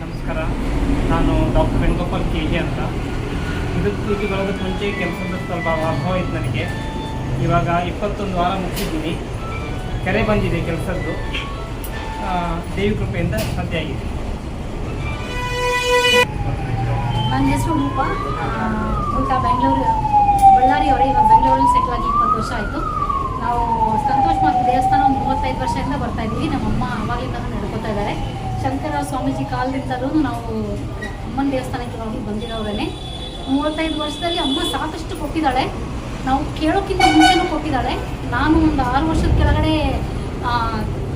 ನಮಸ್ಕಾರ. ನಾನು doctor Venugopal K G ಅಂತ. ಇದಕ್ಕೆ ಈಗ ಬರೋದಕ್ಕೆ ಮುಂಚೆ ಕೆಲಸದ ಸ್ವಲ್ಪ ಅನುಭವ ಇತ್ತು ನನಗೆ. ಇವಾಗ ಇಪ್ಪತ್ತೊಂದು ವಾರ ಮುಗಿಸಿದ್ದೀನಿ. ಕರೆ ಬಂದಿದೆ ಕೆಲಸದ್ದು. ದೇವಿ ಕೃಪೆಯಿಂದ ಸಾಧ್ಯ ಆಗಿದೆ. ನನ್ನ ಹೆಸರು ರೂಪ ಊಟ ಬೆಂಗಳೂರು ಬಳ್ಳಾರಿ ಅವರೇ ಇವಾಗ ಬೆಂಗಳೂರಲ್ಲಿ ಸೆಟ್ಲ್ ಆಗಿ ಇಪ್ಪತ್ತು ವರ್ಷ ಆಯಿತು ನಾವು ಸಂತೋಷ್ ಮಾತು ದೇವಸ್ಥಾನ ಒಂದು ಮೂವತ್ತೈದು ವರ್ಷದಿಂದ ಬರ್ತಾ ಇದ್ದೀವಿ ನಮ್ಮಮ್ಮ ಅವಾಗಲಿಂದ ನಡ್ಕೋತಾ ಇದ್ದಾರೆ ಶಂಕರ ಸ್ವಾಮೀಜಿ ಕಾಲದಿಂದಲೂ ನಾವು ಅಮ್ಮನ ದೇವಸ್ಥಾನಕ್ಕೆ ಹೋಗಿ ಬಂದಿರೋರೇ ಮೂವತ್ತೈದು ವರ್ಷದಲ್ಲಿ ಅಮ್ಮ ಸಾಕಷ್ಟು ಕೊಟ್ಟಿದ್ದಾಳೆ. ನಾವು ಕೇಳೋಕ್ಕಿಂತ ಮುಂಚೆನೂ ಕೊಟ್ಟಿದ್ದಾಳೆ. ನಾನು ಒಂದು ಆರು ವರ್ಷದ ಕೆಳಗಡೆ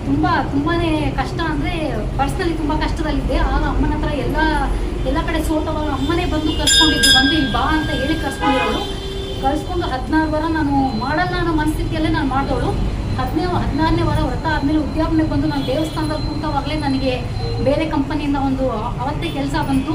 ತುಂಬ ತುಂಬಾ ಕಷ್ಟ ಅಂದರೆ ಪರ್ಸ್ನಲಿ ತುಂಬ ಕಷ್ಟದಲ್ಲಿದ್ದೆ. ಆಗ ಅಮ್ಮನ ಹತ್ರ ಎಲ್ಲ ಎಲ್ಲ ಕಡೆ ಸೋತವಾಗ ಅಮ್ಮನೇ ಬಂದು ಕರ್ಸ್ಕೊಂಡಿದ್ದು, ಬಂದು ಇಲ್ಲಿ ಬಾ ಅಂತ ಹೇಳಿ ಕರ್ಸ್ಕೊಂಡಿರೋಳು. ಕಳ್ಸ್ಕೊಂಡು ಹದಿನಾರು ವಾರ ನಾನು ಮಾಡಲ್ಲ ಅನ್ನೋ ಮನಸ್ಥಿತಿಯಲ್ಲೇ ನಾನು ಮಾಡಿದವಳು. ಹದಿನೈದು ಹದಿನಾರನೇ ವಾರ ವ್ರತ ಆದಮೇಲೆ ಉದ್ಯಾಪನೆ ಬಂದು ನಾನು ದೇವಸ್ಥಾನದಲ್ಲಿ ಕೂತವಾಗಲೇ ನನಗೆ ಬೇರೆ ಕಂಪನಿಯಿಂದ ಒಂದು ಅವತ್ತೇ ಕೆಲಸ ಬಂತು.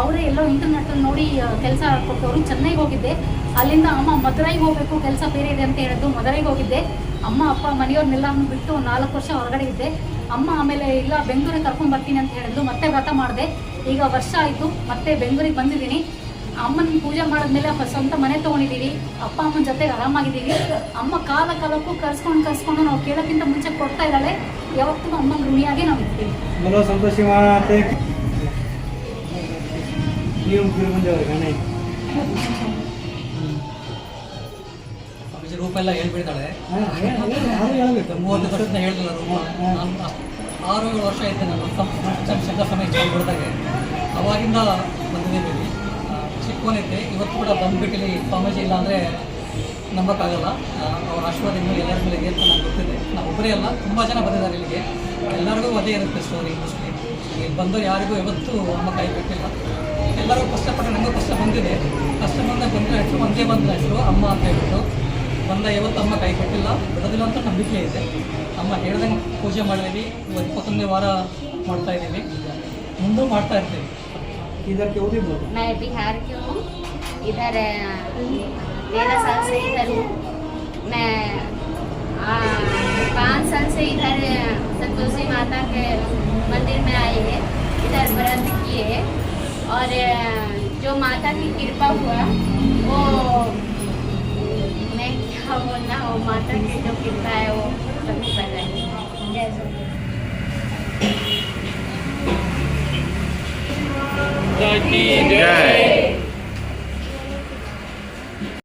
ಅವರೇ ಎಲ್ಲೋ ಇಂಟರ್ನೆಟ್ಟಲ್ಲಿ ನೋಡಿ ಕೆಲಸ ಕೊಟ್ಟವರು. ಚೆನ್ನೈಗೆ ಹೋಗಿದ್ದೆ. ಅಲ್ಲಿಂದ ಅಮ್ಮ, ಮದುರೈಗೆ ಹೋಗಬೇಕು, ಕೆಲಸ ಬೇರೆ ಇದೆ ಅಂತ ಹೇಳಿದ್ದು. ಮದುರೈಗೆ ಹೋಗಿದ್ದೆ. ಅಮ್ಮ, ಅಪ್ಪ, ಮನೆಯವ್ರನ್ನೆಲ್ಲ ಬಿಟ್ಟು ನಾಲ್ಕು ವರ್ಷ ಹೊರಗಡೆ ಇದ್ದೆ. ಅಮ್ಮ ಆಮೇಲೆ, ಇಲ್ಲ, ಬೆಂಗಳೂರಿಗೆ ಕರ್ಕೊಂಡು ಬರ್ತೀನಿ ಅಂತ ಹೇಳಿದ್ದು ಮತ್ತೆ ವ್ರತ ಮಾಡಿದೆ. ಈಗ ವರ್ಷ ಆಯಿತು. ಮತ್ತೆ ಬೆಂಗಳೂರಿಗೆ ಬಂದಿದ್ದೀನಿ. ಅಮ್ಮನ ಪೂಜೆ ಮಾಡಿದ್ಮೇಲೆ ಸ್ವಂತ ಮನೆ ತಗೊಂಡಿದ್ದೀವಿ. ಅಪ್ಪ ಅಮ್ಮನ ಜೊತೆಗೆ ಆರಾಮಾಗಿದ್ದೀವಿ. ಅಮ್ಮ ಕಾಲ ಕಾಲಕ್ಕೂ ಕರ್ಸ್ಕೊಂಡು ಕರ್ಸ್ಕೊಂಡು ನಾವು ಕೇಳೋಕ್ಕಿಂತ ಮುಂಚೆ ಕೊಡ್ತಾ ಇದ್ದಾಳೆ. ಯಾವತ್ತೂ ಅಮ್ಮನ ಋಣಿಯಾಗಿ ನಾವು ರೂಪ ಎಲ್ಲ ಹೇಳ್ಬಿಡ್ತಾಳೆ. ಮೂವತ್ತು ಆರು ಏಳು ವರ್ಷ ಐತೆ ನಾನು ಸಮಯ ಹೇಳ್ಬಿಡ್ದಾಗೆ ಅವಾಗಿಂದ ಚಿಕ್ಕವನಿದ್ದೆ ಇವತ್ತು ಕೂಡ ಬಂದ್ಬಿಟ್ಟಿಲ್ಲಿ ಸ್ವಾಮೀಜಿ ಇಲ್ಲ ಅಂದರೆ ನಂಬೋಕ್ಕಾಗಲ್ಲ. ಅವ್ರ ಆಶೀರ್ವಾದ ಇನ್ನೂ ಎಲ್ಲರ ಮೇಲೆ ಇದೆ ಅಂತ ನಂಗೆ ಗೊತ್ತಿದೆ. ನಾವು ಒಬ್ಬರೇ ಅಲ್ಲ, ತುಂಬ ಜನ ಬಂದಿದ್ದಾರೆ ಇಲ್ಲಿಗೆ. ಎಲ್ಲರಿಗೂ ಅದೇ ಇರುತ್ತೆ ಸ್ಟೋರಿ ಮೋಸ್ಟ್ಲಿ ಇಲ್ಲಿ ಬಂದವರು ಯಾರಿಗೂ ಇವತ್ತು ಅಮ್ಮ ಕೈ ಬಿಟ್ಟಿಲ್ಲ. ಎಲ್ಲರಿಗೂ ಕಷ್ಟಪಟ್ಟು ನನಗೂ ಕಷ್ಟ ಬಂದಿದೆ. ಕಷ್ಟ ಬಂದಾಗ ಬಂದರೆ ಹೆಸರು, ಒಂದೇ ಬಂದ ಹೆಸರು ಅಮ್ಮ ಅಂತ ಹೇಳ್ಬಿಟ್ಟು ಬಂದ ಇವತ್ತು ಅಮ್ಮ ಕೈ ಬಿಟ್ಟಿಲ್ಲ. ಬಿಡೋದಿಲ್ಲ ಅಂತ ನಂಬಿಕೆ ಇದೆ. ಅಮ್ಮ ಹೇಳ್ದಂಗೆ ಪೂಜೆ ಮಾಡಿದೀವಿ. ಇವತ್ತು ಇಪ್ಪತ್ತೊಂದನೇ ವಾರ ಮಾಡ್ತಾ ಇದ್ದೀವಿ. ಮುಂದೂ ಮಾಡ್ತಾ ಇರ್ತೀವಿ. इधर क्यों मैं बिहार की हूँ इधर तेरह साल से इधर हूँ। मैं पाँच साल से इधर संतोषी माता के मंदिर में आई है। इधर व्रत किए है। और जो माता की कृपा हुआ, वो, मैं क्या बोलना, वो माता की जो Happy you.